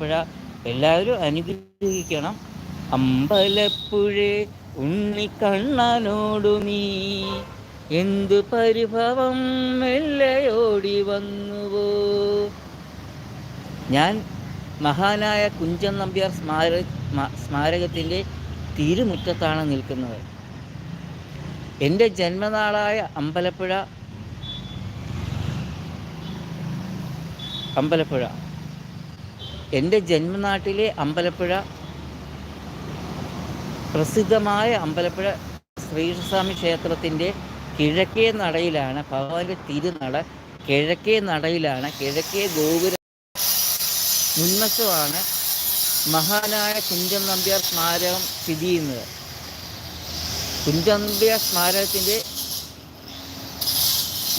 അമ്പലപ്പുഴ എല്ലാവരും അനുഗ്രഹിക്കണം. അമ്പലപ്പുഴേ ഉണ്ണിക്കണ്ണനോടു നീ. എന്തു പരിഭവം മെല്ലയോടി വന്നുവോ? ഞാൻ മഹാനായ കുഞ്ചൻ നമ്പ്യാർ സ്മാര സ്മാരകത്തിന്റെ തിരുമുറ്റത്താണ് നിൽക്കുന്നത്. എന്റെ ജന്മനാളായ അമ്പലപ്പുഴ അമ്പലപ്പുഴ. എന്റെ ജന്മനാട്ടിലെ അമ്പലപ്പുഴ പ്രസിദ്ധമായ അമ്പലപ്പുഴ ശ്രീകൃഷ്ണസ്വാമി ക്ഷേത്രത്തിന്റെ കിഴക്കേ നടയിലാണ് ഭഗവാന്റെ തിരുനട കിഴക്കേ നടയിലാണ് കിഴക്കേ ഗോപുര മുൻവശമാണ് മഹാനായ കുഞ്ചൻ നമ്പ്യാർ സ്മാരകം സ്ഥിതി ചെയ്യുന്നത്. കുഞ്ചൻ നമ്പ്യാർ സ്മാരകത്തിന്റെ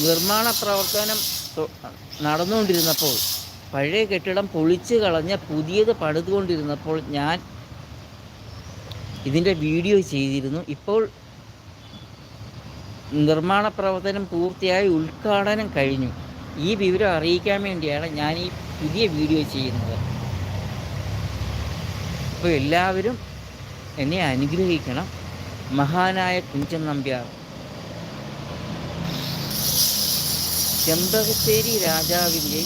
നിർമ്മാണ പ്രവർത്തനം നടന്നുകൊണ്ടിരുന്നപ്പോൾ പഴയ കെട്ടിടം പൊളിച്ച് കളഞ്ഞ് പുതിയത് പണിതുകൊണ്ടിരുന്നപ്പോൾ ഞാൻ ഇതിന്റെ വീഡിയോ ചെയ്തിരുന്നു. ഇപ്പോൾ നിർമ്മാണ പ്രവർത്തനം പൂർത്തിയായി ഉദ്ഘാടനം കഴിഞ്ഞു. ഈ വിവരം അറിയിക്കാൻ വേണ്ടിയാണ് ഞാൻ ഈ പുതിയ വീഡിയോ ചെയ്യുന്നത്. അപ്പോൾ എല്ലാവരും എന്നെ അനുഗ്രഹിക്കണം. മഹാനായ കുഞ്ചൻ നമ്പ്യാർ. ചെമ്പകശ്ശേരി രാജാവിന്റെ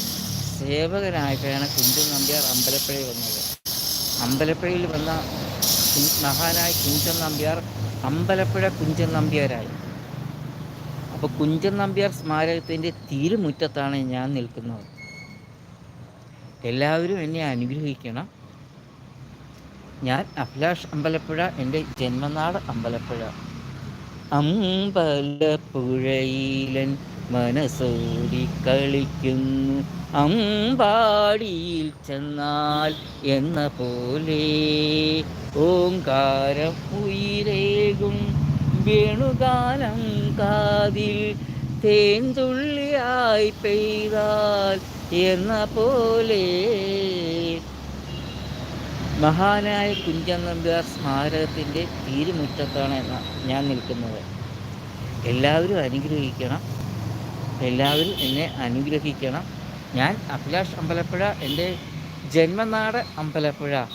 സേവകനായിട്ടാണ് കുഞ്ചൻ നമ്പ്യാർ അമ്പലപ്പുഴയിൽ വന്നത്. അമ്പലപ്പുഴയിൽ വന്ന മഹാനായ കുഞ്ചൻ നമ്പ്യാർ അമ്പലപ്പുഴ കുഞ്ചൻ നമ്പ്യാരായി. അപ്പോൾ കുഞ്ചൻ നമ്പ്യാർ സ്മാരകത്തിന്റെ തിരുമുറ്റത്താണ് ഞാൻ നിൽക്കുന്നത്. എല്ലാവരും എന്നെ അനുഗ്രഹിക്കണം. ഞാൻ അഭിലാഷ് അമ്പലപ്പുഴ എന്റെ ജന്മനാട് അമ്പലപ്പുഴ. അമ്പലപ്പുഴയിലൻ മനസ്സോടി കളിക്കുന്നു. അമ്പാടിയിൽ ചെന്നാൽ എന്ന പോലെ ഓങ്കാരം ഉയരേകും. വേണുകാലം കാതിൽ തേൻതുള്ളിയായി പെയ്താൽ എന്ന പോലെ. മഹാനായ കുഞ്ചൻ നമ്പ്യാർ സ്മാരകത്തിന്റെ തീരുമുറ്റത്താണ് ഞാൻ നിൽക്കുന്നത്. എല്ലാവരും അനുഗ്രഹിക്കണം. എല്ലാവരും എന്നെ അനുഗ്രഹിക്കണം. ഞാൻ അഭിലാഷ് അമ്പലപ്പുഴ എന്റെ ജന്മനാട് അമ്പലപ്പുഴ.